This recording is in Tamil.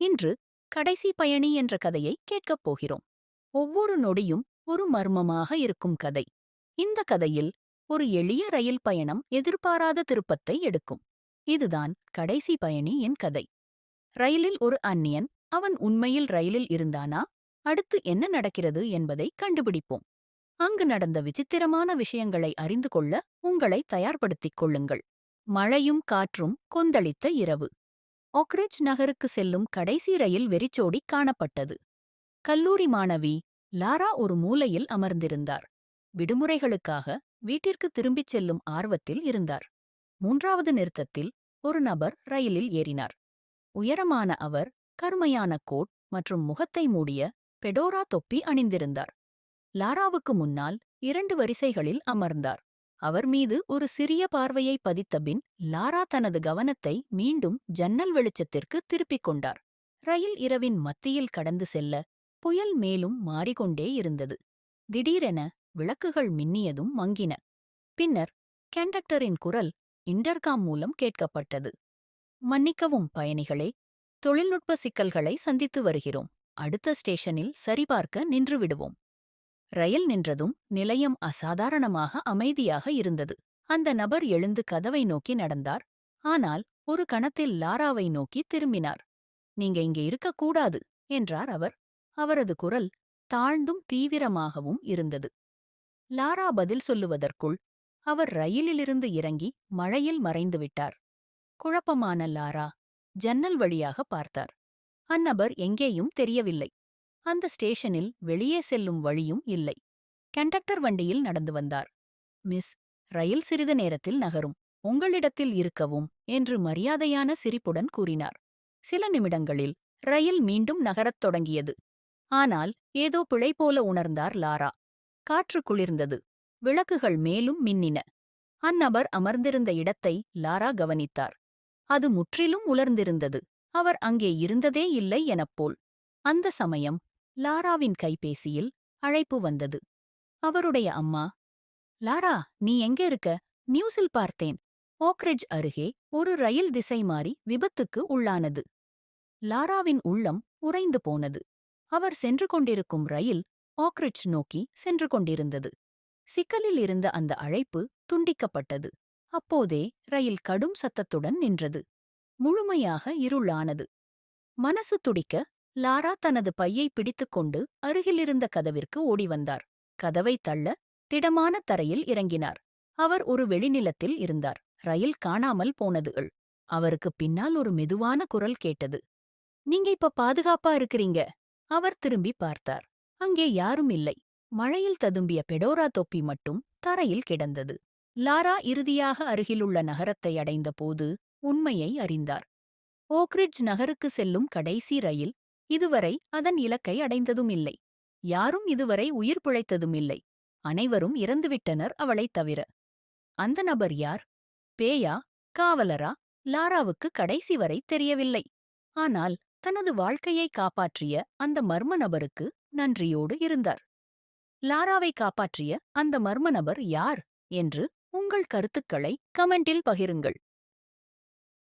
இன்று கடைசி பயணி என்ற கதையை கேட்கப் போகிறோம். ஒவ்வொரு நொடியும் ஒரு மர்மமாக இருக்கும் கதை. இந்த கதையில் ஒரு எளிய ரயில் பயணம் எதிர்பாராத திருப்பத்தை எடுக்கும். இதுதான் கடைசி பயணி என் கதை. ரயிலில் ஒரு அந்நியன் அவன் உண்மையில் ரயிலில் இருந்தானா? அடுத்து என்ன நடக்கிறது என்பதை கண்டுபிடிப்போம். அங்கு நடந்த விசித்திரமான விஷயங்களை அறிந்து கொள்ள உங்களை தயார்படுத்திக் கொள்ளுங்கள். மழையும் காற்றும் கொந்தளித்த இரவு. ஓக்ரிட்ஜ் நகருக்கு செல்லும் கடைசி ரயில் வெறிச்சோடி காணப்பட்டது. கல்லூரி மாணவி லாரா ஒரு மூலையில் அமர்ந்திருந்தார். விடுமுறைகளுக்காக வீட்டிற்கு திரும்பிச் செல்லும் ஆர்வத்தில் இருந்தார். மூன்றாவது நிறுத்தத்தில் ஒரு நபர் ரயிலில் ஏறினார். உயரமான அவர் கருமையான கோட் மற்றும் முகத்தை மூடிய பெடோரா தொப்பி அணிந்திருந்தார். லாராவுக்கு முன்னால் இரண்டு வரிசைகளில் அமர்ந்தார். அவர் மீது ஒரு சிறிய பார்வையை பதித்தபின் லாரா தனது கவனத்தை மீண்டும் ஜன்னல் வெளிச்சத்திற்கு திருப்பிக் கொண்டார். ரயில் இரவின் மத்தியில் கடந்து செல்ல புயல் மேலும் மாறிக்கொண்டே இருந்தது. திடீரென விளக்குகள் மின்னியதும் மங்கின. பின்னர் கண்டக்டரின் குரல் இன்டர்காம் மூலம் கேட்கப்பட்டது. மன்னிக்கவும் பயணிகளே தொழில்நுட்ப சிக்கல்களை சந்தித்து வருகிறோம். அடுத்த ஸ்டேஷனில் சரிபார்க்க நின்றுவிடுவோம் ரயில் நின்றதும் நிலையம் அசாதாரணமாக அமைதியாக இருந்தது. அந்த நபர் எழுந்து கதவை நோக்கி நடந்தார். ஆனால் ஒரு கணத்தில் லாராவை நோக்கி திரும்பினார். நீங்க இங்கே இருக்கக்கூடாது என்றார் அவர். அவரது குரல் தாழ்ந்தும் தீவிரமாகவும் இருந்தது. லாரா பதில் சொல்லுவதற்குள் அவர் ரயிலிலிருந்து இறங்கி மழையில் மறைந்துவிட்டார் குழப்பமான லாரா ஜன்னல் வழியாக பார்த்தார். அந்நபர் எங்கேயும் தெரியவில்லை. அந்த ஸ்டேஷனில் வெளியே செல்லும் வழியும் இல்லை. கண்டக்டர் வண்டியில் நடந்து வந்தார். மிஸ் ரயில் சிறிது நேரத்தில் நகரும். உங்களிடத்தில் இருக்கவும் என்று மரியாதையான சிரிப்புடன் கூறினார். சில நிமிடங்களில் ரயில் மீண்டும் நகரத் தொடங்கியது. ஆனால் ஏதோ பிழை போல உணர்ந்தார் லாரா. காற்று குளிர்ந்தது. விளக்குகள் மேலும் மின்னின. அந்நபர் அமர்ந்திருந்த இடத்தை லாரா கவனித்தார். அது முற்றிலும் உலர்ந்திருந்தது. அவர் அங்கே இருந்ததே இல்லை எனப்போல் அந்த சமயம் லாராவின் கைபேசியில் அழைப்பு வந்தது. அவருடைய அம்மா லாரா நீ எங்க இருக்க? நியூஸில் பார்த்தேன். ஓக்ரிட்ஜ் அருகே ஒரு ரயில் திசை மாறி விபத்துக்கு உள்ளானது. லாராவின் உள்ளம் உறைந்து போனது. அவர் சென்று கொண்டிருக்கும் ரயில் ஆக்ரிட்ஜ் நோக்கி சென்று கொண்டிருந்தது. சிக்கலில் இருந்த அந்த அழைப்பு துண்டிக்கப்பட்டது. அப்போதே ரயில் கடும் சத்தத்துடன் நின்றது. முழுமையாக இருளானது. மனசு துடிக்க லாரா தனது பையை பிடித்துக்கொண்டு அருகிலிருந்த கதவிற்கு ஓடி வந்தார் கதவை தள்ள திடமான தரையில் இறங்கினார். அவர் ஒரு வெளிநிலத்தில் இருந்தார். ரயில் காணாமல் போனதுகள் அவருக்கு பின்னால் ஒரு மெதுவான குரல் கேட்டது. நீங்க இப்ப பாதுகாப்பா இருக்கிறீங்க? அவர் திரும்பி பார்த்தார். அங்கே யாரும் இல்லை. மழையில் ததும்பிய பெடோரா தொப்பி மட்டும் தரையில் கிடந்தது. லாரா இறுதியாக அருகிலுள்ள நகரத்தை அடைந்த போது உண்மையை அறிந்தார். ஓக்ரிட்ஜ் நகருக்கு செல்லும் கடைசி ரயில் இதுவரை அதன் இலக்கை அடைந்ததும் இல்லை யாரும் இதுவரை உயிர் பிழைத்ததும் இல்லை அனைவரும் இறந்துவிட்டனர் அவளைத் தவிர. அந்த நபர் யார்? பேயா காவலரா லாராவுக்கு கடைசி வரை தெரியவில்லை. ஆனால் தனது வாழ்க்கையை காப்பாற்றிய அந்த மர்ம நபருக்கு நன்றியோடு இருந்தார். லாராவை காப்பாற்றிய அந்த மர்ம நபர் யார்? என்று உங்கள் கருத்துக்களை கமெண்டில் பகிருங்கள்.